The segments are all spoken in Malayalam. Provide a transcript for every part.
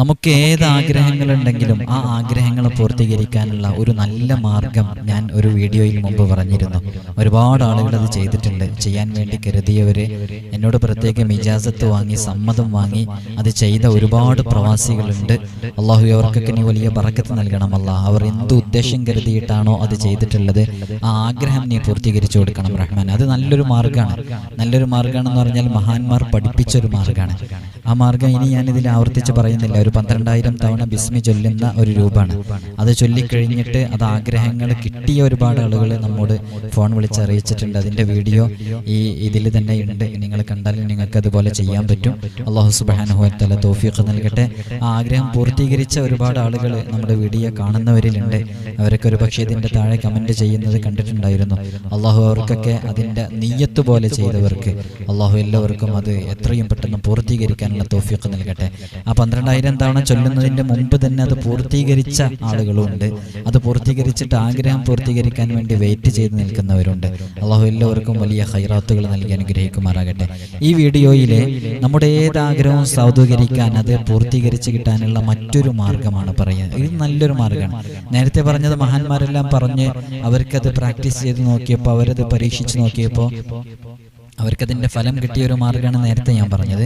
നമുക്ക് ഏത് ആഗ്രഹങ്ങളുണ്ടെങ്കിലും ആ ആഗ്രഹങ്ങൾ പൂർത്തീകരിക്കാനുള്ള ഒരു നല്ല മാർഗം ഞാൻ ഒരു വീഡിയോയിൽ മുമ്പ് പറഞ്ഞിരുന്നു. ഒരുപാട് ആളുകൾ അത് ചെയ്തിട്ടുണ്ട്. ചെയ്യാൻ വേണ്ടി കരുതിയവര് എന്നോട് പ്രത്യേകം ഇജാസത്ത് വാങ്ങി സമ്മതം വാങ്ങി അത് ചെയ്ത ഒരുപാട് പ്രവാസികളുണ്ട്. അള്ളാഹു അവർക്കൊക്കെ നീ വലിയ പറക്കത്ത് നൽകണമല്ല അവർ എന്ത് ഉദ്ദേശം കരുതിയിട്ടാണോ അത് ചെയ്തിട്ടുള്ളത്? ആ ആഗ്രഹം നീ പൂർത്തീകരിച്ചു കൊടുക്കണം റഹ്മാൻ അത് നല്ലൊരു മാർഗമാണ് നല്ലൊരു മാർഗമാണെന്ന് പറഞ്ഞാൽ മഹാന്മാർ പഠിപ്പിച്ചൊരു മാർഗമാണ് ആ മാർഗം ഇനി ഞാൻ ഇതിൽ ആവർത്തിച്ച് പറയുന്നില്ല ഒരു പന്ത്രണ്ടായിരം തവണ ബിസ്മി ചൊല്ലുന്ന ഒരു രൂപമാണ്. അത് ചൊല്ലിക്കഴിഞ്ഞിട്ട് അത് ആഗ്രഹങ്ങൾ കിട്ടിയ ഒരുപാട് ആളുകൾ നമ്മോട് ഫോൺ വിളിച്ച് അറിയിച്ചിട്ടുണ്ട്. അതിന്റെ വീഡിയോ ഈ ഇതിൽ തന്നെ ഉണ്ട്. നിങ്ങൾ കണ്ടാൽ നിങ്ങൾക്ക് അതുപോലെ ചെയ്യാൻ പറ്റും. അള്ളാഹു സുബാനുഹത്തല തോഫീഖ് നൽകട്ടെ. ആ ആഗ്രഹം പൂർത്തീകരിച്ച ഒരുപാട് ആളുകൾ നമ്മുടെ വീഡിയോ കാണുന്നവരിലുണ്ട്. അവരൊക്കെ ഒരു പക്ഷേ ഇതിന്റെ താഴെ കമന്റ് ചെയ്യുന്നത് കണ്ടിട്ടുണ്ടായിരുന്നു. അള്ളാഹു അവർക്കൊക്കെ അതിന്റെ നീയത്ത് പോലെ ചെയ്തവർക്ക് അള്ളാഹു എല്ലാവർക്കും അത് എത്രയും പെട്ടെന്ന് പൂർത്തീകരിക്കാനുള്ള തോഫീഖ് നൽകട്ടെ. ആ പന്ത്രണ്ടായിരം തവണ ചൊല്ലുന്നതിന്റെ മുമ്പ് തന്നെ അത് പൂർത്തീകരിച്ച ആളുകളുണ്ട്. അത് പൂർത്തീകരിച്ചിട്ട് ആഗ്രഹം പൂർത്തീകരിക്കാൻ വേണ്ടി വെയിറ്റ് ചെയ്ത് നിൽക്കുന്നവരുണ്ട്. അള്ളാഹു എല്ലാവർക്കും വലിയ ഹൈറാത്തുകൾ നൽകി അനുഗ്രഹിക്കുമാറാകട്ടെ. ഈ വീഡിയോയിലെ നമ്മുടെ ഏത് ആഗ്രഹവും സൗദൂകരിക്കാൻ അത് പൂർത്തീകരിച്ച് കിട്ടാനുള്ള മറ്റൊരു മാർഗമാണ് പറയുന്നത് ഇത് നല്ലൊരു മാർഗമാണ്. നേരത്തെ പറഞ്ഞത് മഹാന്മാരെല്ലാം പറഞ്ഞ് അവർക്കത് പ്രാക്ടീസ് ചെയ്ത് നോക്കിയപ്പോൾ അവരത് പരീക്ഷിച്ച് നോക്കിയപ്പോൾ അവർക്കതിന്റെ ഫലം കിട്ടിയ ഒരു മാർഗമാണ് നേരത്തെ ഞാൻ പറഞ്ഞത്.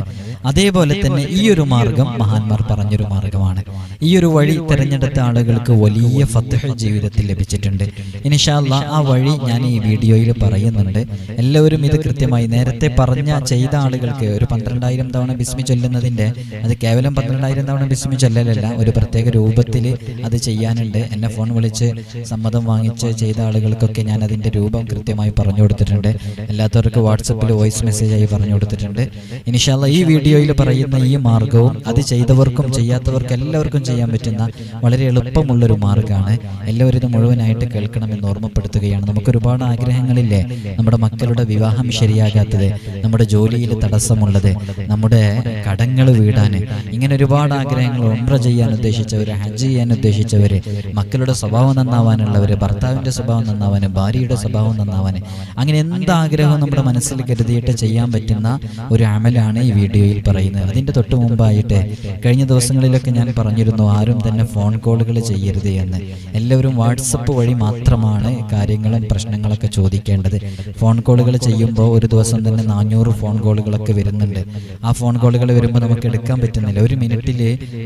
അതേപോലെ തന്നെ ഈ ഒരു മാർഗം മഹാന്മാർ പറഞ്ഞൊരു മാർഗമാണ് ഈ ഒരു വഴി തിരഞ്ഞെടുത്ത ആളുകൾക്ക് വലിയ ഫത്തഹ ജീവിതത്തിൽ ലഭിച്ചിട്ടുണ്ട്. ഇനിഷാല്ല ആ വഴി ഞാൻ ഈ വീഡിയോയിൽ പറയുന്നുണ്ട്. എല്ലാവരും ഇത് കൃത്യമായി നേരത്തെ പറഞ്ഞ ചെയ്ത ആളുകൾക്ക് ഒരു പന്ത്രണ്ടായിരം തവണ ബിസ്മി ചൊല്ലുന്നതിന്റെ അത് കേവലം പന്ത്രണ്ടായിരം തവണ ബിസ്മി ചൊല്ലലല്ല. ഒരു പ്രത്യേക രൂപത്തിൽ അത് ചെയ്യാനുണ്ട്. എന്നെ ഫോൺ വിളിച്ച് സമ്മതം വാങ്ങിച്ച് ചെയ്ത ആളുകൾക്കൊക്കെ ഞാൻ അതിന്റെ രൂപം കൃത്യമായി പറഞ്ഞു കൊടുത്തിട്ടുണ്ട് അല്ലാത്തവർക്ക് വാട്സപ്പിൽ വോയിസ് മെസ്സേജ് ആയി പറഞ്ഞു കൊടുത്തിട്ടുണ്ട്. ഇനിഷാല്ല ഈ വീഡിയോയിൽ പറയുന്ന ഈ മാർഗവും അത് ചെയ്തവർക്കും ചെയ്യാത്തവർക്കും എല്ലാവർക്കും ചെയ്യാൻ പറ്റുന്ന വളരെ എളുപ്പമുള്ളൊരു മാർഗമാണ്. എല്ലാവരും ഇത് മുഴുവനായിട്ട് കേൾക്കണമെന്ന് ഓർമ്മപ്പെടുത്തുകയാണ്. നമുക്ക് ഒരുപാട് ആഗ്രഹങ്ങളില്ലേ? നമ്മുടെ മക്കളുടെ വിവാഹം ശരിയാകാത്തത് നമ്മുടെ ജോലിയിൽ തടസ്സമുള്ളത് നമ്മുടെ കടങ്ങൾ വീടാൻ ഇങ്ങനെ ഒരുപാട് ആഗ്രഹങ്ങൾ ഒമ്ര ചെയ്യാൻ ഉദ്ദേശിച്ചവർ ഹജ്ജ് ചെയ്യാൻ ഉദ്ദേശിച്ചവർ മക്കളുടെ സ്വഭാവം നന്നാവാനുള്ളവർ ഭർത്താവിന്റെ സ്വഭാവം നന്നാവാൻ ഭാര്യയുടെ സ്വഭാവം നന്നാവാൻ അങ്ങനെ എന്താഗ്രഹവും നമ്മുടെ മനസ്സിൽ കരുതിയിട്ട് ചെയ്യാൻ പറ്റുന്ന ഒരു അമലാണ് ഈ വീഡിയോയിൽ പറയുന്നത്. അതിന്റെ തൊട്ട് മുമ്പായിട്ട് കഴിഞ്ഞ ദിവസങ്ങളിലൊക്കെ ഞാൻ പറഞ്ഞിരുന്നു ആരും തന്നെ ഫോൺ കോളുകൾ ചെയ്യരുത് എന്ന്. എല്ലാവരും വാട്സപ്പ് വഴി മാത്രമാണ് കാര്യങ്ങളും പ്രശ്നങ്ങളൊക്കെ ചോദിക്കേണ്ടത്. ഫോൺ കോളുകൾ ചെയ്യുമ്പോൾ ഒരു ദിവസം തന്നെ നാനൂറ് ഫോൺ കോളുകളൊക്കെ വരുന്നുണ്ട്. ആ ഫോൺ കോളുകൾ വരുമ്പോൾ നമുക്ക് എടുക്കാൻ പറ്റുന്നില്ല. ഒരു മിനിറ്റിൽ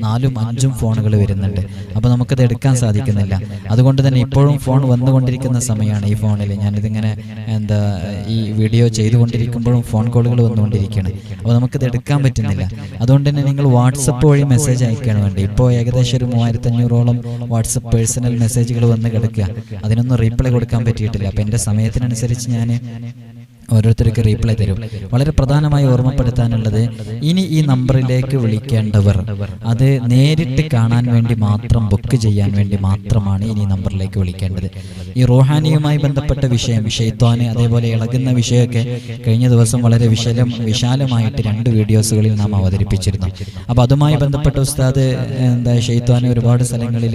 നാലും അഞ്ചും ഫോണുകൾ വരുന്നുണ്ട്. അപ്പോൾ നമുക്കത് എടുക്കാൻ സാധിക്കുന്നില്ല. അതുകൊണ്ട് തന്നെ ഇപ്പോഴും ഫോൺ വന്നുകൊണ്ടിരിക്കുന്ന സമയമാണ് ഈ ഫോണിൽ. ഞാനിതിങ്ങനെ എന്താ ഈ വീഡിയോ ചെയ്തുകൊണ്ടിരിക്കുമ്പോഴും ഫോൺ കോളുകൾ വന്നുകൊണ്ടിരിക്കുകയാണ്. അപ്പോൾ നമുക്കിത് എടുക്കാൻ പറ്റുന്നില്ല. അതുകൊണ്ട് തന്നെ നിങ്ങൾ വാട്സപ്പ് വഴി മെസ്സേജ് അയക്കുകയാണ് വേണ്ടി ഇപ്പോൾ ഏകദേശം ഒരു മൂവായിരത്തി അഞ്ഞൂറോളം വാട്സപ്പ് പേഴ്സണൽ മെസ്സേജുകൾ വന്ന് കിടക്കുക. അതിനൊന്നും റീപ്ലൈ കൊടുക്കാൻ പറ്റിയിട്ടില്ല. അപ്പോൾ എന്റെ സമയത്തിനനുസരിച്ച് ഞാൻ ഓരോരുത്തർക്ക് റീപ്ലൈ തരും. വളരെ പ്രധാനമായി ഓർമ്മപ്പെടുത്താനുള്ളത് ഇനി ഈ നമ്പറിലേക്ക് വിളിക്കേണ്ടവർ. അത് നേരിട്ട് കാണാൻ വേണ്ടി മാത്രം ബുക്ക് ചെയ്യാൻ വേണ്ടി മാത്രമാണ് ഇനി നമ്പറിലേക്ക് വിളിക്കേണ്ടത്. ഈ റോഹാനിയുമായി ബന്ധപ്പെട്ട വിഷയം വിഷയത്വാന് അതേപോലെ ഇളകുന്ന വിഷയമൊക്കെ കഴിഞ്ഞ ദിവസം വളരെ വിശാലം വിശാലമായിട്ട് രണ്ട് വീഡിയോസുകളിൽ നാം അവതരിപ്പിച്ചിരുന്നു. അപ്പോൾ അതുമായി ബന്ധപ്പെട്ട ഉസ്താദ് എന്താ ഷെയ്ത്വാന് ഒരുപാട് സ്ഥലങ്ങളിൽ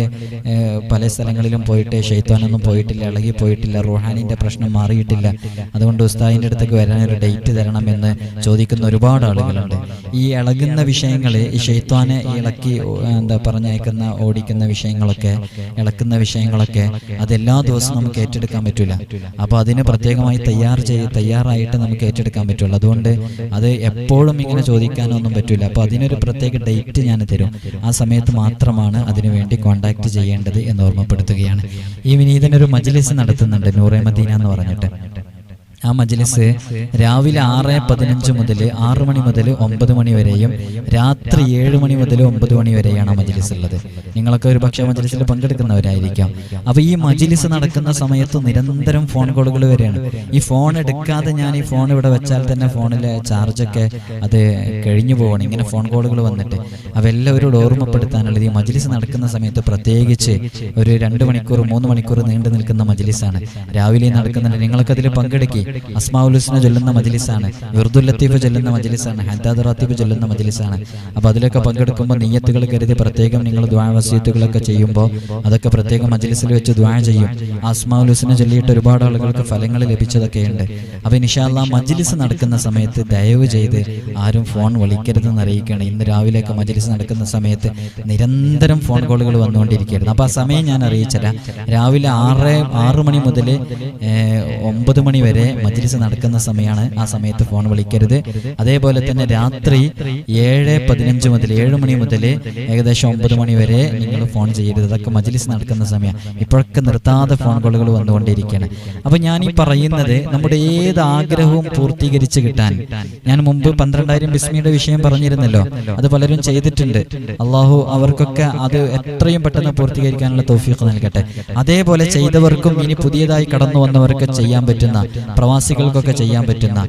പല സ്ഥലങ്ങളിലും പോയിട്ട് ഷെയ്ത്വാനൊന്നും പോയിട്ടില്ല ഇളകി പോയിട്ടില്ല റോഹാനിന്റെ പ്രശ്നം മാറിയിട്ടില്ല. അതുകൊണ്ട് ഉസ്താദിന്റെ അടുത്തേക്ക് വരാൻ ഒരു ഡേറ്റ് തരണമെന്ന് ചോദിക്കുന്ന ഒരുപാട് ആളുകളുണ്ട്. ഈ ഇളകുന്ന വിഷയങ്ങൾ ഈ ഷെയ്ത്താനെ ഇളക്കി എന്താ പറഞ്ഞയക്കുന്ന ഓടിക്കുന്ന വിഷയങ്ങളൊക്കെ ഇളക്കുന്ന വിഷയങ്ങളൊക്കെ അതെല്ലാ ദിവസവും നമുക്ക് ഏറ്റെടുക്കാൻ പറ്റില്ല അപ്പോൾ അതിന് പ്രത്യേകമായി തയ്യാർ ചെയ്ത് തയ്യാറായിട്ട് നമുക്ക് ഏറ്റെടുക്കാൻ പറ്റുള്ളൂ അതുകൊണ്ട് അത് എപ്പോഴും ഇങ്ങനെ ചോദിക്കാനൊന്നും പറ്റില്ല അപ്പോൾ അതിനൊരു പ്രത്യേക ഡേറ്റ് ഞാൻ തരും. ആ സമയത്ത് മാത്രമാണ് അതിനു വേണ്ടി കോണ്ടാക്ട് ചെയ്യേണ്ടത് എന്ന് ഓർമ്മപ്പെടുത്തുകയാണ്. ഈ വിനീതനൊരു മജ്ലിസ് നടത്തുന്നുണ്ട് നൂറേ മദീന എന്ന് പറഞ്ഞിട്ട്. ആ മജ്ലിസ് രാവിലെ ആറ് പതിനഞ്ച് മുതൽ ആറ് മണി മുതൽ ഒമ്പത് മണി വരെയും രാത്രി ഏഴ് മണി മുതൽ ഒമ്പത് മണി വരെയാണ് ആ മജ്ലിസ് ഉള്ളത്. നിങ്ങളൊക്കെ ഒരു പക്ഷേ മജ്ലിസിൽ പങ്കെടുക്കുന്നവരായിരിക്കാം. അപ്പോൾ ഈ മജ്ലിസ് നടക്കുന്ന സമയത്ത് നിരന്തരം ഫോൺ കോളുകൾ വരെയാണ് ഈ ഫോൺ എടുക്കാതെ ഞാൻ ഈ ഫോൺ ഇവിടെ വെച്ചാൽ തന്നെ ഫോണിലെ ചാർജൊക്കെ അത് കഴിഞ്ഞു പോവാണ്. ഇങ്ങനെ ഫോൺ കോളുകൾ വന്നിട്ട്. അപ്പോൾ എല്ലാവരോട് ഓർമ്മപ്പെടുത്താനുള്ളത് ഈ മജ്ലിസ് നടക്കുന്ന സമയത്ത് പ്രത്യേകിച്ച് ഒരു രണ്ട് മണിക്കൂർ മൂന്ന് മണിക്കൂർ നീണ്ടു നിൽക്കുന്ന മജ്ലിസാണ്. രാവിലെ നടക്കുന്നുണ്ട്. നിങ്ങൾക്കതിൽ പങ്കെടുക്കി. അസ്മാഉൽ ഹുസ്ന ചൊല്ലുന്ന മജ്ലിസാണ് വിർദുൽ ലത്തീഫ് ചൊല്ലുന്ന മജ്ലിസാണ് ഹദ്ദാദ് റാത്തീഫ് ചൊല്ലുന്ന മജ്ലിസാണ്. അപ്പോൾ അതിലൊക്കെ പങ്കെടുക്കുമ്പോൾ നെയ്യത്തുകൾ കരുതി പ്രത്യേകം നിങ്ങൾ ദ്വാ വസീത്തുകളൊക്കെ ചെയ്യുമ്പോൾ അതൊക്കെ പ്രത്യേകം മജ്ലിസിൽ വെച്ച് ദ്വാ ചെയ്യും. അസ്മാഉൽ ഹുസ്ന ചൊല്ലിയിട്ട് ഒരുപാട് ആളുകൾക്ക് ഫലങ്ങൾ ലഭിച്ചതൊക്കെയുണ്ട്. അപ്പോൾ ഇൻഷാല്ലാ മജ്ലിസ് നടക്കുന്ന സമയത്ത് ദയവ് ചെയ്ത് ആരും ഫോൺ വിളിക്കരുതെന്ന് അറിയിക്കുകയാണ്. ഇന്ന് രാവിലെയൊക്കെ മജ്ലിസ് നടക്കുന്ന സമയത്ത് നിരന്തരം ഫോൺ കോളുകൾ വന്നുകൊണ്ടിരിക്കുകയായിരുന്നു. അപ്പോൾ ആ സമയം ഞാൻ അറിയിച്ചല്ല രാവിലെ ആറ് ആറ് മണി മുതൽ ഒമ്പത് മണി വരെ മജ്ലിസ് നടക്കുന്ന സമയമാണ്. ആ സമയത്ത് ഫോൺ വിളിക്കരുത്. അതേപോലെ തന്നെ രാത്രി ഏഴ് പതിനഞ്ച് മുതൽ ഏഴ് മണി മുതൽ ഏകദേശം ഒമ്പത് മണി വരെ നിങ്ങൾ ഫോൺ ചെയ്യരുത്. അതൊക്കെ മജ്ലിസ് നടക്കുന്ന സമയം ഇപ്പോഴൊക്കെ നിർത്താതെ ഫോൺ കോളുകൾ വന്നുകൊണ്ടിരിക്കുകയാണ്. അപ്പോൾ ഞാൻ ഈ പറയുന്നത് നമ്മുടെ ഏത് ആഗ്രഹവും പൂർത്തീകരിച്ച് കിട്ടാൻ. ഞാൻ മുമ്പ് പന്ത്രണ്ടായിരം ബിസ്മിയുടെ വിഷയം പറഞ്ഞിരുന്നല്ലോ. അത് പലരും ചെയ്തിട്ടുണ്ട്. അള്ളാഹു അവർക്കൊക്കെ അത് എത്രയും പെട്ടെന്ന് പൂർത്തീകരിക്കാനുള്ള തൗഫീഖ് നൽകട്ടെ. അതേപോലെ ചെയ്തവർക്കും ഇനി പുതിയതായി കടന്നു വന്നവർക്ക് ചെയ്യാൻ പറ്റുന്ന പ്രവാസികൾക്കൊക്കെ ചെയ്യാൻ പറ്റുന്ന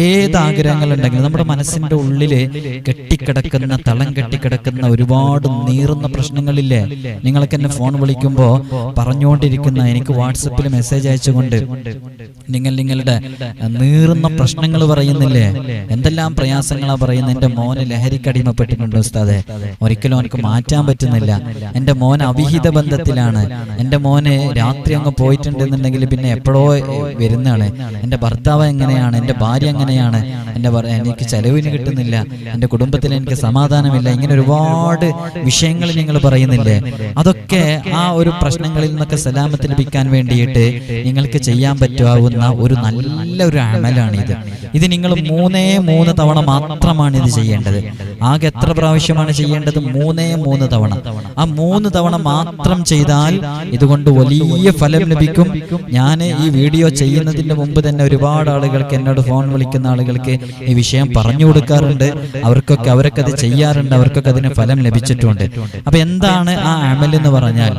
ഏത് ആഗ്രഹങ്ങൾ ഉണ്ടെങ്കിലും നമ്മുടെ മനസ്സിന്റെ ഉള്ളിൽ കെട്ടിക്കിടക്കുന്ന തളം കെട്ടിക്കിടക്കുന്ന ഒരുപാട് നീറുന്ന പ്രശ്നങ്ങളില്ലേ? നിങ്ങൾക്ക് എന്നെ ഫോൺ വിളിക്കുമ്പോൾ പറഞ്ഞുകൊണ്ടിരിക്കുന്ന എനിക്ക് വാട്സപ്പിൽ മെസ്സേജ് അയച്ചുകൊണ്ട് നിങ്ങൾ നിങ്ങളുടെ നീറുന്ന പ്രശ്നങ്ങൾ പറയുന്നില്ലേ? എന്തെല്ലാം പ്രയാസങ്ങളാ പറയുന്നത്? എന്റെ മോന് ലഹരിക്ക് അടിമപ്പെട്ടിട്ടുണ്ട് ഉസ്താദെ. ഒരിക്കലും എനിക്ക് മാറ്റാൻ പറ്റുന്നില്ല. എന്റെ മോൻ അവിഹിത ബന്ധത്തിലാണ്. എന്റെ മോന് രാത്രി അങ്ങ് പോയിട്ടുണ്ടെന്നുണ്ടെങ്കിൽ പിന്നെ എപ്പോഴോ വരുന്നതാണ്. എന്റെ ഭർത്താവ് എങ്ങനെയാണ്? എന്റെ ഭാര്യ എങ്ങനെയാണ്? ഭർ- എനിക്ക് ചെലവിന് കിട്ടുന്നില്ല. എന്റെ കുടുംബത്തിൽ എനിക്ക് സമാധാനമില്ല. ഇങ്ങനെ ഒരുപാട് വിഷയങ്ങൾ നിങ്ങൾ പറയുന്നില്ലേ? അതൊക്കെ ആ ഒരു പ്രശ്നങ്ങളിൽ നിന്നൊക്കെ സലാമത്ത് ലഭിക്കാൻ വേണ്ടിയിട്ട് നിങ്ങൾക്ക് ചെയ്യാൻ പറ്റാവുന്ന ഒരു നല്ല ഒരു അമലാണ് ഇത് ഇത് നിങ്ങൾ മൂന്നേ മൂന്ന് തവണ മാത്രമാണ് ഇത് ചെയ്യേണ്ടത്. ആകെ എത്ര പ്രാവശ്യമാണ് ചെയ്യേണ്ടത്? മൂന്നേ മൂന്ന് തവണ. ആ മൂന്ന് തവണ മാത്രം ചെയ്താൽ ഇതുകൊണ്ട് വലിയ ഫലം ലഭിക്കും. ഞാൻ ഈ വീഡിയോ ചെയ്യുന്നതിന് മുമ്പ് തന്നെ ഒരുപാട് ആളുകൾക്ക് എന്നോട് ഫോൺ വിളിക്കുന്ന ആളുകൾക്ക് ഈ വിഷയം പറഞ്ഞു കൊടുക്കാറുണ്ട്. അവർക്കൊക്കെ അവരൊക്കെ അത് ചെയ്യാറുണ്ട്. അവർക്കൊക്കെ അതിന് ഫലം ലഭിച്ചിട്ടുണ്ട്. അപ്പൊ എന്താണ് ആ അമൽ എന്ന് പറഞ്ഞാൽ?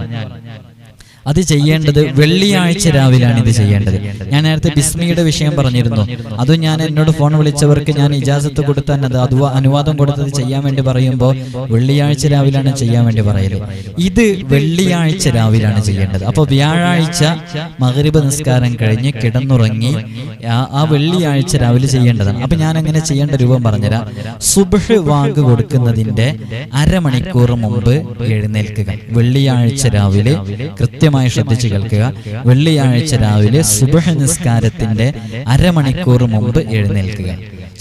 അത് ചെയ്യേണ്ടത് വെള്ളിയാഴ്ച രാവിലെയാണ് ഇത് ചെയ്യേണ്ടത്. ഞാൻ നേരത്തെ ബിസ്മിയുടെ വിഷയം പറഞ്ഞിരുന്നു. അതും ഞാൻ എന്നോട് ഫോൺ വിളിച്ചവർക്ക് ഞാൻ ഇജാസത്ത് കൊടുത്താൽ അത് അഥവാ അനുവാദം കൊടുത്തത് ചെയ്യാൻ വേണ്ടി പറയുമ്പോൾ വെള്ളിയാഴ്ച രാവിലാണ് ചെയ്യാൻ വേണ്ടി പറയൽ. ഇത് വെള്ളിയാഴ്ച രാവിലാണ് ചെയ്യേണ്ടത്. അപ്പോൾ വ്യാഴാഴ്ച മകരിബ് നിസ്കാരം കഴിഞ്ഞ് കിടന്നുറങ്ങി ആ- വെള്ളിയാഴ്ച രാവിലെ ചെയ്യേണ്ടതാണ്. അപ്പൊ ഞാൻ എങ്ങനെ ചെയ്യേണ്ട രൂപം പറഞ്ഞുതരാം. സുബഹ് വാങ്ക് കൊടുക്കുന്നതിന്റെ അരമണിക്കൂർ മുമ്പ് എഴുന്നേൽക്കുക. വെള്ളിയാഴ്ച രാവിലെ കൃത്യമായി ശ്രദ്ധിച്ചു കേൾക്കുക. വെള്ളിയാഴ്ച രാവിലെ സുബഹ നിസ്കാരത്തിന്റെ അരമണിക്കൂർ മുമ്പ് എഴുന്നേൽക്കുക.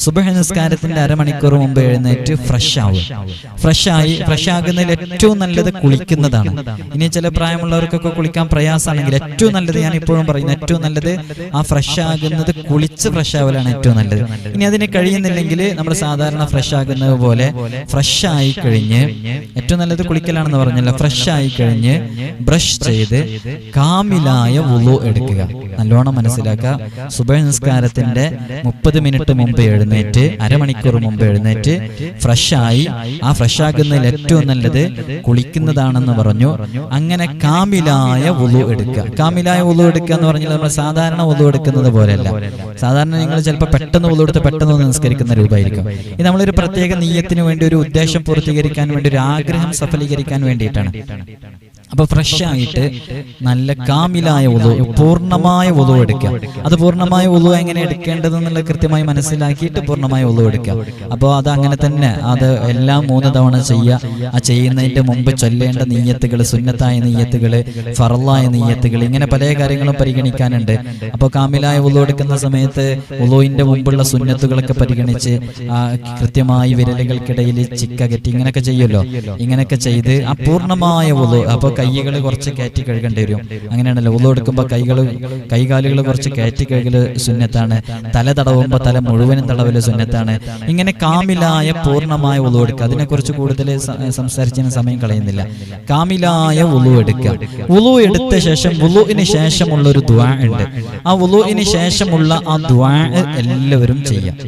സുബഹ നിസ്കാരത്തിന്റെ അരമണിക്കൂർ മുമ്പ് എഴുന്നേറ്റ് ഫ്രഷ് ആവും ഫ്രഷ് ആയി ഫ്രഷ് ആകുന്നതിൽ ഏറ്റവും നല്ലത് കുളിക്കുന്നതാണ്. ഇനി ചില പ്രായമുള്ളവർക്കൊക്കെ കുളിക്കാൻ പ്രയാസമാണെങ്കിൽ ഏറ്റവും നല്ലത് ഞാൻ ഇപ്പോഴും പറയുന്നത് ഏറ്റവും നല്ലത് ആ ഫ്രഷ് ആകുന്നത് കുളിച്ച് ഫ്രഷ് ആവലാണ് ഏറ്റവും നല്ലത്. ഇനി അതിന് കഴിയുന്നില്ലെങ്കിൽ നമ്മൾ സാധാരണ ഫ്രഷ് ആകുന്നത് പോലെ ഫ്രഷ് ആയി കഴിഞ്ഞ് ഏറ്റവും നല്ലത് കുളിക്കലാണെന്ന് പറഞ്ഞല്ലോ ഫ്രഷ് ആയി കഴിഞ്ഞ് ബ്രഷ് ചെയ്ത് കാമിലായ ഉളു എടുക്കുക. നല്ലോണം മനസ്സിലാക്കുക. സുബഹ നിസ്കാരത്തിന്റെ മുപ്പത് മിനിറ്റ് മുമ്പ് എഴുന്നേറ്റ് അരമണിക്കൂർ മുമ്പ് എഴുന്നേറ്റ് ഫ്രഷായി. ആ ഫ്രഷ് ആകുന്നതിൽ ഏറ്റവും നല്ലത് കുളിക്കുന്നതാണെന്ന് പറഞ്ഞു. അങ്ങനെ കാമിലായ ഉളു എടുക്കുക. കാമിലായ ഉളു എടുക്കുക എന്ന് പറഞ്ഞാൽ നമ്മൾ സാധാരണ ഉളു എടുക്കുന്നത് പോലെയല്ല. സാധാരണ നിങ്ങൾ ചിലപ്പോൾ പെട്ടെന്ന് ഉളു എടുത്ത് പെട്ടെന്ന് നിസ്കരിക്കുന്ന രൂപമായിരിക്കും. ഇത് നമ്മളൊരു പ്രത്യേക നീയത്തിന് വേണ്ടി ഒരു ഉദ്ദേശം പൂർത്തീകരിക്കാൻ വേണ്ടി ഒരു ആഗ്രഹം സഫലീകരിക്കാൻ വേണ്ടിയിട്ടാണ്. അപ്പൊ ഫ്രഷ് ആയിട്ട് നല്ല കാമിലായ ഉതു പൂർണമായ ഉതു എടുക്കാം. അത് പൂർണമായ ഉതു എങ്ങനെ എടുക്കേണ്ടതെന്നുള്ള കൃത്യമായി മനസ്സിലാക്കിയിട്ട് പൂർണമായ ഉതു എടുക്കാം. അപ്പോൾ അത് അങ്ങനെ തന്നെ അത് എല്ലാം മൂന്ന് തവണ ചെയ്യുക ആ ചെയ്യുന്നതിന്റെ മുമ്പ് ചൊല്ലേണ്ട നീയത്തുകൾ സുന്നത്തായ നീയത്തുകൾ ഫറലായ നീയത്തുകൾ ഇങ്ങനെ പല കാര്യങ്ങളും പരിഗണിക്കാനുണ്ട്. അപ്പോൾ കാമിലായ ഉതു എടുക്കുന്ന സമയത്ത് ഉതുവിന്റെ മുമ്പുള്ള സുന്നത്തുകളൊക്കെ പരിഗണിച്ച് ആ കൃത്യമായി വിരലുകൾക്കിടയിൽ ചിക്കകറ്റി ഇങ്ങനെയൊക്കെ ചെയ്യുമല്ലോ ഇങ്ങനെയൊക്കെ ചെയ്ത് ആ പൂർണമായ ഉതു അപ്പൊ കൈകൾ കുറച്ച് കയറ്റി കഴുകേണ്ടി വരും. അങ്ങനെയാണല്ലോ ഉള്ളു എടുക്കുമ്പോൾ കൈകൾ കൈകാലുകൾ കുറച്ച് കയറ്റി കഴുകൽ സുന്നത്താണ്. തല തടവുമ്പോൾ തല മുഴുവനും തടവൽ സുന്നത്താണ്. ഇങ്ങനെ കാമിലായ പൂർണമായ ഉള്ളു എടുക്കുക. അതിനെക്കുറിച്ച് കൂടുതൽ സംസാരിച്ചതിന് സമയം കളയുന്നില്ല. കാമിലായ ഉളു എടുക്കുക. ഉളു എടുത്ത ശേഷം ഉളുവിന് ശേഷമുള്ള ഒരു ദ്വാ ഉണ്ട്. ആ ഉളുവിന് ശേഷമുള്ള ആ ദ്വാ എല്ലാവരും ചെയ്യാം.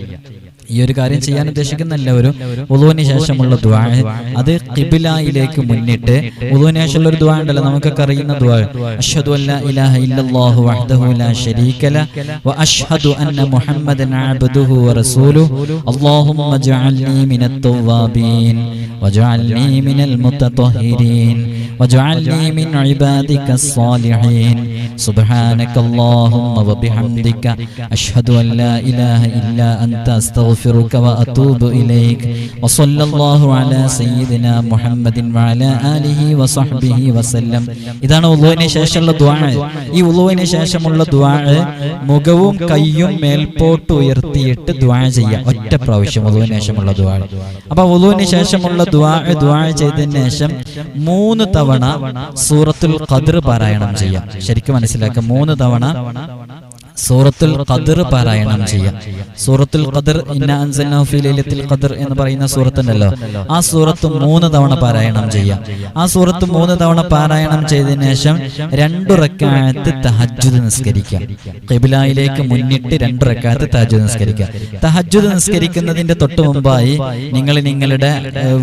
ഈ ഒരു കാര്യം ചെയ്യാൻ ഉദ്ദേശിക്കുന്ന ഒരു ഉളുവിന് ശേഷമുള്ള ദ്വാ അത് കിബിലായിലേക്ക് മുന്നിട്ട് ഉളുവിന് ശേഷമുള്ള ഒരു ദ്വാ ഉണ്ടല്ലോ നമുക്കൊക്കെ അറിയുന്ന ദ്വാ അഷ്ഹദു ഇല്ലല്ലാഹു ലാ ശരീക വ അഷ്ഹദു മുഹമ്മദൻ അബ്ദുഹു വ അല്ലാഹുമ്മ മിനൽ മുത്തത്വഹിരീൻ وأتوب إليك وصلى الله على سيدنا محمد وعلى آله وصحبه وسلم ഇതാണ് ഉളുവിന് ശേഷമുള്ള ദ്വാ ഈ ഉളുവിന് ശേഷമുള്ള ദ്വാ മുഖവും കയ്യും മേൽപോട്ട് ഉയർത്തിയിട്ട് ദ്വാ ചെയ്യാം ഒറ്റ പ്രാവശ്യം ഉളുവിന് ശേഷമുള്ള ദ്വാ അപ്പൊ ഉളുവിന് ശേഷമുള്ള ദ്വാ ദ്വാ ചെയ്തതിന് ശേഷം മൂന്ന് തവണ സൂറത്തുൽ ഖദർ പാരായണം ചെയ്യാം ശരിക്കും മനസ്സിലാക്കുക മൂന്ന് തവണ സൂറത്തുൽ ഖദർ പാരായണം ചെയ്യാം. സൂറത്തുൽ ഖദർ ഇന്ന അൻസനാ ഫീ ലൈലത്തുൽ ഖദർ എന്ന് പറയുന്ന സൂറത്തുണ്ടല്ലോ. ആ സൂറത്ത് മൂന്ന് തവണ പാരായണം ചെയ്യാം. ആ സൂറത്ത് മൂന്ന് തവണ പാരായണം ചെയ്തതിനു ശേഷം രണ്ടു റക്കായത്ത് തഹജ്ജുദ് നിസ്കരിക്കാം. ഖിബ്ലയിലേക്ക് മുന്നിട്ട് രണ്ട് റക്കായത്ത് തഹജ്ജുദ് നിസ്കരിക്കാം. തഹജ്ജുദ് നിസ്കരിക്കുന്നതിന്റെ തൊട്ട് മുമ്പായി നിങ്ങൾ നിങ്ങളുടെ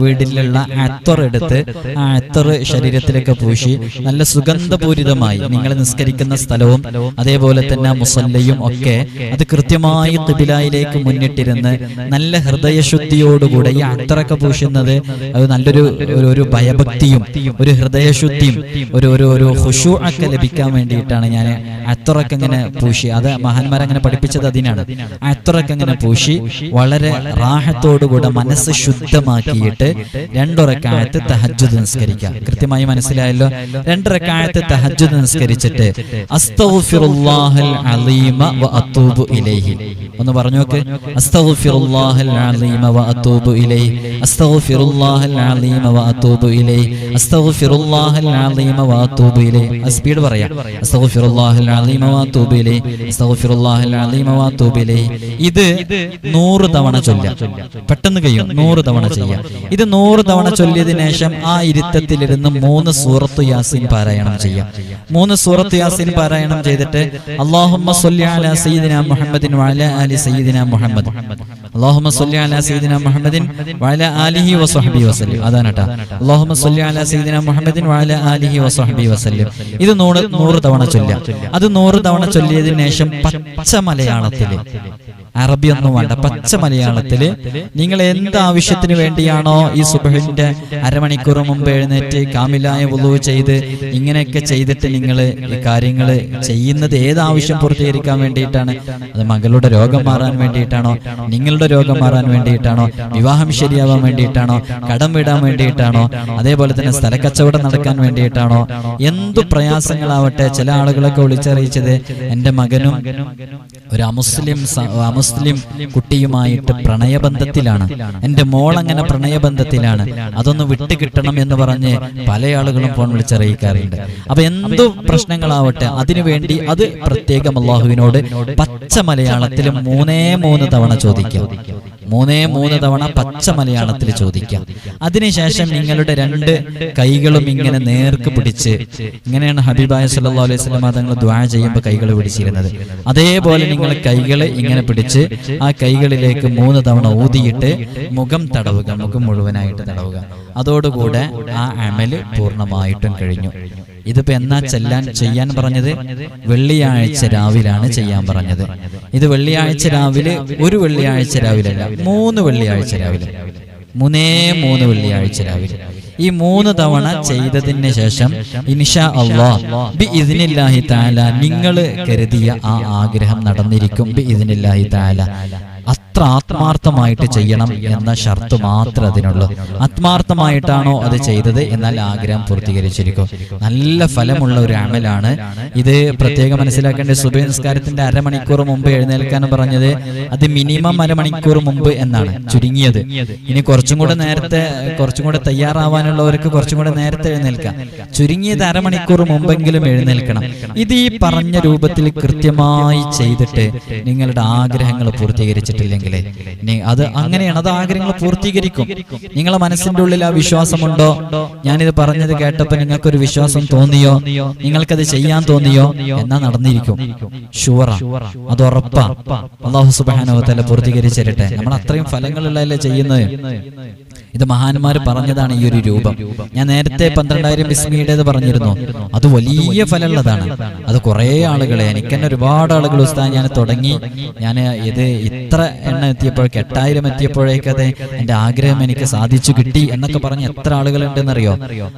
വീട്ടിലുള്ള അത്തർ എടുത്ത് ആ അത്തർ ശരീരത്തിലേക്ക് പൂശി നല്ല സുഗന്ധപൂരിതമായി നിങ്ങൾ നിസ്കരിക്കുന്ന സ്ഥലവും അതേപോലെ തന്നെ മുസല്ലയും ഒക്കെ അത് കൃത്യമായി കിബിലായിലേക്ക് മുന്നിട്ടിരുന്ന് നല്ല ഹൃദയശുദ്ധിയോടുകൂടെ ഈ അത്തറൊക്കെ പൂശുന്നത് അത് നല്ലൊരു ഒരു- ഭയഭക്തിയും ഒരു ഹൃദയശുദ്ധിയും ഒരു ഒരു ഒരു ഹുഷു ഒക്കെ ലഭിക്കാൻ വേണ്ടിയിട്ടാണ് ഞാൻ അത്തറൊക്കെ ഇങ്ങനെ പൂശി. അത് മഹാന്മാരങ്ങനെ പഠിപ്പിച്ചത് അതിനാണ്. അത്തറൊക്കെ ഇങ്ങനെ പൂശി വളരെ റാഹത്തോടുകൂടെ മനസ്സ് ശുദ്ധമാക്കിയിട്ട് രണ്ടൊരക്കാലത്ത് തഹജ്ജുദ് നിസ്കരിക്കാം. കൃത്യമായി മനസ്സിലായല്ലോ? രണ്ടറക്കായത്ത് തഹജ്ജുദ് നിസ്കരിച്ചിട്ട് അസ്തഗ്ഫിറുല്ലാഹൽ അലീമ വ അത്തൂബു ഇലൈഹി. ഒന്ന് പറഞ്ഞു നോക്ക്. അസ്തഗ്ഫിറുല്ലാഹൽ അലീമ വ അത്തൂബു ഇലൈഹി. അസ്തഗ്ഫിറുല്ലാഹൽ അലീമ വ അത്തൂബു ഇലൈഹി. അസ്തഗ്ഫിറുല്ലാഹൽ അലീമ വ അത്തൂബു ഇലൈഹി. ആ സ്പീഡ് പറയാം. അസ്തഗ്ഫിറുല്ലാഹൽ അലീമ വ അത്തൂബു ഇലൈഹി. അസ്തഗ്ഫിറുല്ലാഹൽ അലീമ വ അത്തൂബു ഇലൈഹി. ഇത് നൂറ് തവണ ചൊല്ലാം പെട്ടെന്ന് കഴിയും. നൂറ് തവണ ചെയ്യാം ഇത് നൂറ് തവണ ചൊല്ലിയതിനു ശേഷം ആ ഇരുത്തത്തിലിരുന്ന് മൂന്ന് സൂറത്ത് യാസീൻ പാരായണം ചെയ്യാം മൂന്ന് സൂറത്ത് യാസീൻ പാരായണം ചെയ്തിട്ട് അള്ളാഹുമ്മ സ്വല്ലി അലാ സയ്യിദിന മുഹമ്മദിൻ വഅലാ ആലി സയ്യിദിന മുഹമ്മദ് അള്ളാഹുമ്മ സ്വല്ലി അലാ സയ്യിദിന മുഹമ്മദിൻ വഅലാ ആലിഹി വസഹബി വസല്ലം അതാണ് കേട്ടോ അള്ളാഹുമ്മ സ്വല്ലി അലാ സയ്യിദിന മുഹമ്മദിൻ വഅലാ ആലിഹി വസഹബി വസല്ലം ഇത് നൂറ് നൂറ് തവണ ചൊല്ലാം അത് നൂറ് തവണ ചൊല്ലിയതിനു ശേഷം പച്ച മലയാളത്തിൽ. അറബി ഒന്നും വേണ്ട. പച്ച മലയാളത്തിൽ നിങ്ങൾ എന്ത് ആവശ്യത്തിന് വേണ്ടിയാണോ ഈ സുബഹിന്റെ അരമണിക്കൂർ മുമ്പ് എഴുന്നേറ്റ് കാമിലായ ഉളു ചെയ്ത് ഇങ്ങനെയൊക്കെ ചെയ്തിട്ട് നിങ്ങൾ ഈ കാര്യങ്ങൾ ചെയ്യുന്നത് ഏത് ആവശ്യം പൂർത്തീകരിക്കാൻ വേണ്ടിയിട്ടാണ്. അത് മകളുടെ രോഗം മാറാൻ വേണ്ടിയിട്ടാണോ? നിങ്ങളുടെ രോഗം മാറാൻ വേണ്ടിയിട്ടാണോ? വിവാഹം ശരിയാവാൻ വേണ്ടിയിട്ടാണോ? കടം വിടാൻ വേണ്ടിയിട്ടാണോ? അതേപോലെ തന്നെ സ്ഥലക്കച്ചവടം നടക്കാൻ വേണ്ടിയിട്ടാണോ? എന്തു പ്രയാസങ്ങളാവട്ടെ ചില ആളുകളൊക്കെ വിളിച്ചറിയിച്ചത് എന്റെ മകനും ഒരു അമുസ്ലിം അമുസ്ലിം കുട്ടിയുമായിട്ട് പ്രണയബന്ധത്തിലാണ്. എന്റെ മോൾ അങ്ങനെ പ്രണയബന്ധത്തിലാണ്. അതൊന്ന് വിട്ടു കിട്ടണം എന്ന് പറഞ്ഞ് പല ആളുകളും ഫോൺ വിളിച്ചറിയിക്കാറുണ്ട്. അപ്പൊ എന്തു പ്രശ്നങ്ങളാവട്ടെ അതിനുവേണ്ടി അത് പ്രത്യേകം അള്ളാഹുവിനോട് പച്ച മലയാളത്തിൽ മൂന്നേ മൂന്ന് തവണ ചോദിക്കാം. മൂന്നേ മൂന്ന് തവണ പച്ച മലയാളത്തിൽ ചോദിക്കാം. അതിനുശേഷം നിങ്ങളുടെ രണ്ട് കൈകളും ഇങ്ങനെ നേർക്ക് പിടിച്ച് ഇങ്ങനെയാണ് ഹബീബായ സല്ലാ അലൈഹി വസല്ലം തങ്ങൾ ദ്വാ ചെയ്യുമ്പോൾ കൈകൾ പിടിച്ചിരുന്നത്. അതേപോലെ നിങ്ങൾ കൈകളെ ഇങ്ങനെ പിടിച്ച് ആ കൈകളിലേക്ക് മൂന്ന് തവണ ഊതിയിട്ട് മുഖം തടവുക മുഖം മുഴുവനായിട്ട് തടവുക. അതോടുകൂടെ ആ അമൽ പൂർണമായിട്ടും കഴിഞ്ഞു. ഇതിപ്പോ എന്നാ ചെല്ലാൻ ചെയ്യാൻ പറഞ്ഞത്? വെള്ളിയാഴ്ച രാവിലാണ് ചെയ്യാൻ പറഞ്ഞത്. ഇത് വെള്ളിയാഴ്ച രാവിലെ ഒരു വെള്ളിയാഴ്ച രാവിലെ അല്ല മൂന്ന് വെള്ളിയാഴ്ച രാവിലെ. മൂന്നേ മൂന്ന് വെള്ളിയാഴ്ച രാവിലെ. ഈ മൂന്ന് തവണ ചെയ്തതിന് ശേഷം ഇൻഷാ അള്ളാ ബി ഇതിനില്ലാഹി താല നിങ്ങൾ കരുതിയ ആ ആഗ്രഹം നടന്നിരിക്കും. ബി ഇതിനില്ലാഹി താല അത്ര ആത്മാർത്ഥമായിട്ട് ചെയ്യണം എന്ന ഷർത്ത് മാത്രം അതിനുള്ളൂ. ആത്മാർത്ഥമായിട്ടാണോ അത് ചെയ്തത് എന്നാൽ ആഗ്രഹം പൂർത്തീകരിച്ചിരിക്കും. നല്ല ഫലമുള്ള ഒരു അമലാണ് ഇത്. പ്രത്യേകം മനസ്സിലാക്കേണ്ട സുബൈ നിസ്കാരത്തിന്റെ അരമണിക്കൂർ മുമ്പ് എഴുന്നേൽക്കാൻ പറഞ്ഞത് അത് മിനിമം അരമണിക്കൂർ മുമ്പ് എന്നാണ്. ചുരുങ്ങിയത്. ഇനി കുറച്ചും കൂടെ നേരത്തെ കുറച്ചും കൂടെ തയ്യാറാവാനുള്ളവർക്ക് കുറച്ചും കൂടെ നേരത്തെ എഴുന്നേൽക്കാം. ചുരുങ്ങിയത് അരമണിക്കൂർ മുമ്പെങ്കിലും എഴുന്നേൽക്കണം. ഇത് ഈ പറഞ്ഞ രൂപത്തിൽ കൃത്യമായി ചെയ്തിട്ട് നിങ്ങളുടെ ആഗ്രഹങ്ങൾ പൂർത്തീകരിച്ച് പൂർത്തീകരിച്ചിട്ടില്ലെങ്കിൽ അത് അങ്ങനെയാണ് അത് ആഗ്രഹങ്ങൾ പൂർത്തീകരിക്കും. നിങ്ങളെ മനസ്സിന്റെ ഉള്ളിൽ ആ വിശ്വാസമുണ്ടോ? ഞാനിത് പറഞ്ഞത് കേട്ടപ്പോൾ നിങ്ങൾക്കൊരു വിശ്വാസം തോന്നിയോ? നിങ്ങൾക്കത് ചെയ്യാൻ തോന്നിയോ? എന്നാ നടന്നിരിക്കും. ഷുവറ. അത് ഉറപ്പാ. അള്ളാഹു സുബാനോ തല പൂർത്തീകരിച്ചിരട്ടെ. നമ്മൾ അത്രയും ഫലങ്ങളുള്ളതല്ലേ ചെയ്യുന്നത്. ഇത് മഹാന്മാർ പറഞ്ഞതാണ് ഈ ഒരു രൂപം. ഞാൻ നേരത്തെ പന്ത്രണ്ടായിരം ബിസ്മിയുടേത് പറഞ്ഞിരുന്നു. അത് വലിയ ഫലമുള്ളതാണ്. അത് കുറേ ആളുകളെ എനിക്ക് തന്നെ ഒരുപാട് ആളുകൾ ഉസ്താ ഞാൻ തുടങ്ങി. ഞാൻ ഇത് ഇത്ര എണ്ണം എത്തിയപ്പോഴേക്ക് എട്ടായിരം എത്തിയപ്പോഴേക്കത് എന്റെ ആഗ്രഹം എനിക്ക് സാധിച്ചു കിട്ടി എന്നൊക്കെ പറഞ്ഞ് എത്ര ആളുകൾ ഉണ്ടെന്നറിയോ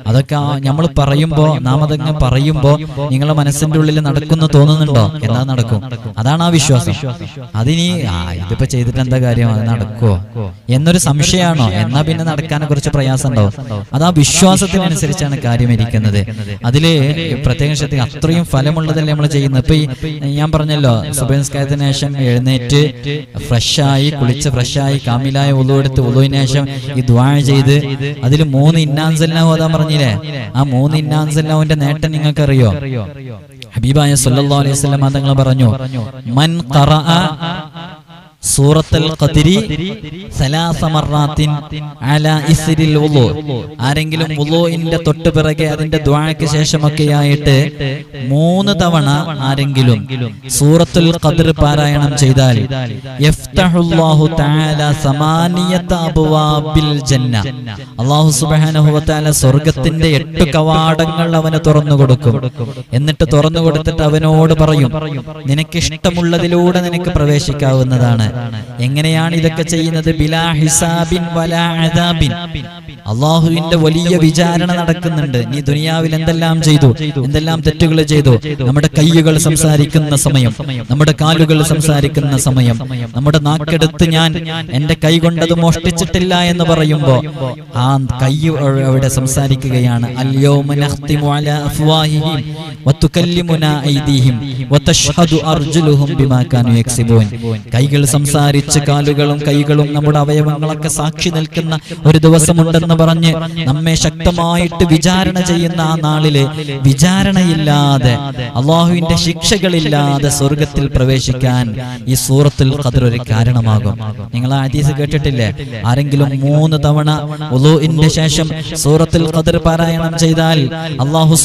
അതൊക്കെ നമ്മൾ പറയുമ്പോ നാം അതങ്ങ് പറയുമ്പോ നിങ്ങളെ മനസ്സിന്റെ ഉള്ളിൽ നടക്കുന്നു തോന്നുന്നുണ്ടോ? എന്നാ നടക്കും? അതാണ് ആ വിശ്വാസം. അതിനി ഇതിപ്പോ ചെയ്തിട്ട് എന്താ കാര്യം അത് നടക്കുവോ? എന്നൊരു സംശയമാണോ? എന്നാ പിന്നെ നടക്കാനെ കുറിച്ച് പ്രയാസം ഉണ്ടാവും അത് ആ വിശ്വാസത്തിനനുസരിച്ചാണ് കാര്യം ഇരിക്കുന്നത് അതിൽ പ്രത്യേകം ശ്രദ്ധിക്കുക അത്രയും ഫലമുള്ളതല്ലേ നമ്മൾ ചെയ്യുന്നത്. ഇപ്പൊ ഞാൻ പറഞ്ഞല്ലോ സുബൻസ്കാരത്തിന് ശേഷം എഴുന്നേറ്റ് ഫ്രഷായി കുളിച്ച് ഫ്രഷായി കാമിലായ ഉളു എടുത്ത് ഉളുവിന് ശേഷം ഈ ദ്വാ ചെയ്ത് അതിൽ മൂന്ന് ഇന്നാൻസെല്ലാം ഓതാൻ പറഞ്ഞില്ലേ? ആ മൂന്ന് ഇന്നാൻസെല്ലാവിന്റെ നേട്ടം നിങ്ങൾക്കറിയോ? ഹബീബായ സല്ലല്ലാഹു അലൈഹി വസല്ലം തങ്ങൾ പറഞ്ഞു മൻ സൂറത്തുൽ ഖദരി സലാസ മർറാത്തിൻ അലാ ഇസ്രിൽ വുളു ആരെങ്കിലും വുളുഇന്റെ തൊട്ട് പിറകെ അതിന്റെ ദുആക്ക് ശേഷമൊക്കെയായിട്ട് മൂന്ന് തവണ ആരെങ്കിലും സൂറത്തുൽ ഖദർ പാരായണം ചെയ്താൽ യഫ്തഹുല്ലാഹു തആല സമാനിയത അബ്വാബിൽ ജന്ന. അല്ലാഹു സുബ്ഹാനഹു വ തആല സ്വർഗത്തിന്റെ എട്ട് കവാടങ്ങൾ അവനെ തുറന്നു കൊടുക്കും. എന്നിട്ട് തുറന്നു കൊടുത്തിട്ട് അവനോട് പറയും നിനക്ക് ഇഷ്ടമുള്ളതിലൂടെ നിനക്ക് പ്രവേശിക്കാവുന്നതാണ്. എങ്ങനെയാണ് ഇതൊക്കെ ചെയ്യുന്നത്? ബിലാ ഹിസാബിൻ വലാ അദാബിൻ. അള്ളാഹുവിന്റെ വലിയ വിചാരണ നടക്കുന്നുണ്ട്. നീ ദുനിയാവിൽ എന്തെല്ലാം ചെയ്തു? എന്തെല്ലാം തെറ്റുകൾ ചെയ്തു? നമ്മുടെ കൈകൾ സംസാരിക്കുന്ന സമയം നമ്മുടെ കാലുകൾ സംസാരിക്കുന്ന സമയം നമ്മുടെ നാക്കെടുത്ത് ഞാൻ എന്റെ കൈ കൊണ്ടത് മോഷ്ടിച്ചിട്ടില്ല എന്ന് പറയുമ്പോ ആ കൈ അവിടെ സംസാരിക്കുകയാണ്. കൈകൾ സംസാരിച്ച് കാലുകളും കൈകളും നമ്മുടെ അവയവങ്ങളൊക്കെ സാക്ഷി നിൽക്കുന്ന ഒരു ദിവസമുണ്ടെന്ന് പറഞ്ഞ് നമ്മെ ശക്തമായിട്ട് വിചാരണ ചെയ്യുന്ന ആ നാളിൽ വിചാരണയില്ലാതെ അള്ളാഹുവിന്റെ ശിക്ഷകളില്ലാതെ സ്വർഗത്തിൽ പ്രവേശിക്കാൻ ഈ സൂറത്തിൽ ഖദർ ഒരു കാരണമാകും. നിങ്ങൾ ആ ഹദീസ് കേട്ടിട്ടില്ലേ? ആരെങ്കിലും മൂന്ന് തവണ ഉളുഇന്റെ ശേഷം സൂറത്തിൽ ഖദർ പാരായണം ചെയ്താൽ അള്ളാഹു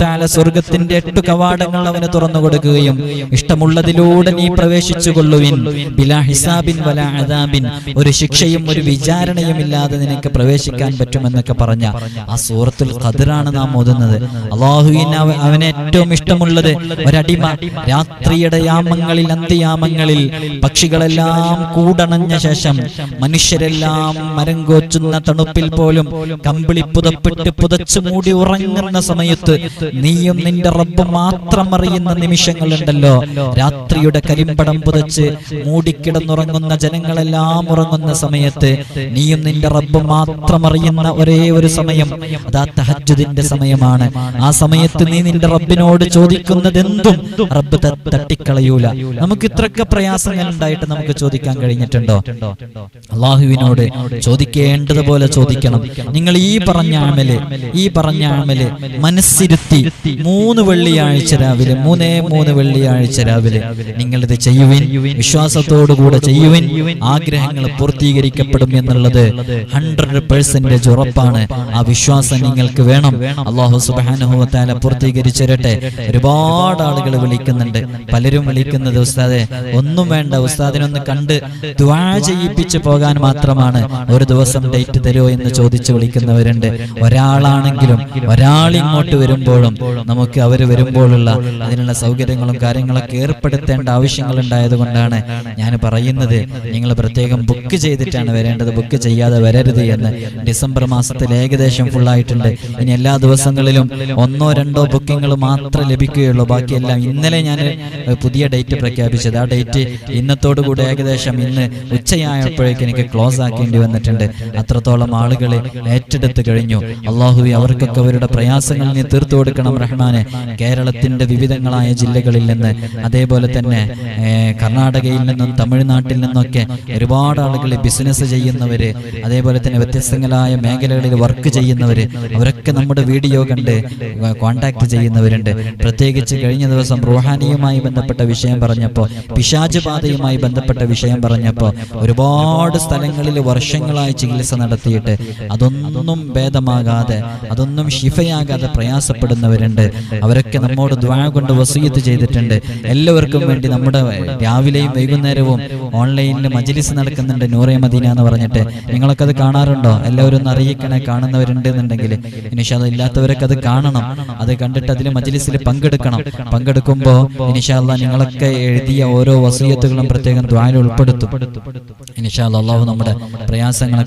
തആല സ്വർഗത്തിന്റെ എട്ട് കവാടങ്ങൾ അവന് തുറന്നു കൊടുക്കുകയും ഇഷ്ടമുള്ളതിലൂടെ നീ പ്രവേശിച്ചു കൊള്ളുവിൻ ബിലാ ഹിസാബിൻ അദാബിൻ. ഒരു ശിക്ഷയും ഒരു വിചാരണയും ഇല്ലാതെ നിനക്ക് പ്രവേശിക്കാൻ പറ്റുമെന്നൊക്കെ പറഞ്ഞ ആ സൂറത്തുൽ ഖദറാണ് നാം ഓതുന്നത്. അള്ളാഹുവിന് അവ- അവന് ഏറ്റവും ഇഷ്ടമുള്ളത് ഒരടിമ. രാത്രിയുടെ യാമങ്ങളിൽ അന്ത്യയാമങ്ങളിൽ പക്ഷികളെല്ലാം കൂടണഞ്ഞ ശേഷം മനുഷ്യരെല്ലാം മരം കോച്ചുന്ന തണുപ്പിൽ പോലും കമ്പിളി പുതപ്പിട്ട് പുതച്ചു മൂടി ഉറങ്ങുന്ന സമയത്ത് നീയും നിന്റെ റബ്ബ് മാത്രം അറിയുന്ന നിമിഷങ്ങളുണ്ടല്ലോ. രാത്രിയുടെ കരിമ്പടം പുതച്ച് മൂടിക്കിടന്നുറങ്ങുന്ന ജനങ്ങളെല്ലാം ഉറങ്ങുന്ന സമയത്ത് നീയും നിന്റെ റബ്ബ് മാത്രം അറിയുന്ന ഒരേ ഒരു സമയം അതാ തഹജുദിന്റെ സമയമാണ്. ആ സമയത്ത് നീ നിന്റെ റബ്ബിനോട് ചോദിക്കുന്നത് എന്തും റബ്ബ് തട്ടിക്കളയൂല. നമുക്ക് ഇത്രയൊക്കെ പ്രയാസങ്ങൾ ഉണ്ടായിട്ട് നമുക്ക് ചോദിക്കാൻ കഴിഞ്ഞിട്ടുണ്ടോ? അള്ളാഹുവിനോട് ചോദിക്കേണ്ടതുപോലെ ചോദിക്കണം. നിങ്ങൾ ഈ പറഞ്ഞ ആമൽ ഈ പറഞ്ഞ ആമൽ മനസ്സിരുത്തി മൂന്ന് വെള്ളിയാഴ്ച രാവിലെ മൂന്നേ മൂന്ന് വെള്ളിയാഴ്ച രാവിലെ നിങ്ങൾ ഇത് ചെയ്യുവിൻ വിശ്വാസത്തോടുകൂടെ ചെയ്യുവിൻ. ആഗ്രഹങ്ങൾ പൂർത്തീകരിക്കപ്പെടും എന്നുള്ളത് ഹൺഡ്രഡ് പെർസെന്റേജ് ഉറപ്പാണ്. ആ വിശ്വാസം നിങ്ങൾക്ക് വേണം. അള്ളാഹു സുബാനുഭവത്താല പൂർത്തീകരിച്ചിരട്ടെ. ഒരുപാട് ആളുകൾ വിളിക്കുന്നുണ്ട്. പലരും വിളിക്കുന്നത് ഉസ്താദെ ഒന്നും വേണ്ട ഉസ്താദിനൊന്ന് കണ്ട് ദ്വാ ചെയ്യിപ്പിച്ച് പോകാൻ മാത്രമാണ്. ഒരു ദിവസം ഡേറ്റ് തരുമോ എന്ന് ചോദിച്ചു വിളിക്കുന്നവരുണ്ട്. ഒരാളാണെങ്കിലും ഒരാൾ ഇങ്ങോട്ട് വരുമ്പോഴും നമുക്ക് അവർ വരുമ്പോഴുള്ള അതിനുള്ള സൗകര്യങ്ങളും കാര്യങ്ങളൊക്കെ ഏർപ്പെടുത്തേണ്ട ആവശ്യങ്ങൾ ഉണ്ടായത് കൊണ്ടാണ് ഞാൻ പറയുന്നത് നിങ്ങൾ പ്രത്യേകം ബുക്ക് ചെയ്തിട്ടാണ് വരേണ്ടത്. ബുക്ക് ചെയ്യാതെ വരരുത് എന്ന്. ഡിസംബർ മാസത്തിൽ ഏകദേശം ഫുൾ ആയിട്ടുണ്ട്. ഇനി എല്ലാ ദിവസങ്ങളിലും ഒന്നോ രണ്ടോ ബുക്കിങ്ങൾ മാത്രമേ ലഭിക്കുകയുള്ളൂ. ബാക്കിയെല്ലാം ഇന്നലെ ഞാൻ പുതിയ ഡേറ്റ് പ്രഖ്യാപിച്ചത്. ആ ഡേറ്റ് ഇന്നത്തോടുകൂടി ഏകദേശം ഇന്ന് ഉച്ചയായപ്പോഴേക്ക് എനിക്ക് ക്ലോസ് ആക്കേണ്ടി വന്നിട്ടുണ്ട്. അത്രത്തോളം ആളുകളെ ഏറ്റെടുത്ത് കഴിഞ്ഞു. അള്ളാഹുവി അവർക്കൊക്കെ അവരുടെ പ്രയാസങ്ങൾ നീ തീർത്തു കൊടുക്കണം റഹ്മാനെ. കേരളത്തിന്റെ വിവിധങ്ങളായ ജില്ലകളിൽ നിന്ന്. അതേപോലെ തന്നെ കർണാടകയിൽ നിന്ന് നിന്നും തമിഴ്നാട്ടിൽ നിന്നൊക്കെ ഒരുപാട് ആളുകൾ ബിസിനസ് ചെയ്യുന്നവര് അതേപോലെ തന്നെ വ്യത്യസ്തങ്ങളായ മേഖലകളിൽ വർക്ക് ചെയ്യുന്നവര് അവരൊക്കെ നമ്മുടെ വീഡിയോ കണ്ട് കോണ്ടാക്ട് ചെയ്യുന്നവരുണ്ട്. പ്രത്യേകിച്ച് കഴിഞ്ഞ ദിവസം റുഹാനിയുമായി ബന്ധപ്പെട്ട വിഷയം പറഞ്ഞപ്പോൾ പിശാജ് ബാധയുമായി ബന്ധപ്പെട്ട വിഷയം പറഞ്ഞപ്പോൾ ഒരുപാട് സ്ഥലങ്ങളിൽ വർഷങ്ങളായി ചികിത്സ നടത്തിയിട്ട് അതൊന്നും ഭേദമാകാതെ അതൊന്നും ശിഫയാകാതെ പ്രയാസപ്പെടുന്നവരുണ്ട്. അവരൊക്കെ നമ്മോട് ദ്വാ കൊണ്ട് വസീയത്ത് ചെയ്തിട്ടുണ്ട്. എല്ലാവർക്കും വേണ്ടി നമ്മുടെ രാവിലെയും വൈകുന്നേരവും ഓൺലൈനിൽ മജ്ലിസ് നടക്കുന്നുണ്ട് നൂറേ മദീന എന്ന് പറഞ്ഞിട്ട്. നിങ്ങളൊക്കെ അത് കാണാറുണ്ടോ? എല്ലാവരും ഒന്ന് അറിയിക്കണേ കാണുന്നവരുണ്ട് എന്നുണ്ടെങ്കിൽ ഇനിഷാദ് ഇല്ലാത്തവരൊക്കെ അത് കാണണം. അത് കണ്ടിട്ട് അതിൽ മജ്ലിസിൽ പങ്കെടുക്കണം. പങ്കെടുക്കുമ്പോൾ ഇനിഷാല്ല നിങ്ങളൊക്കെ എഴുതിയ ഓരോ വസീയത്തുകളും പ്രത്യേകം ദ്വാരം ഉൾപ്പെടുത്തും. ഇനിഷാ അള്ളാഹു നമ്മുടെ പ്രയാസങ്ങളെ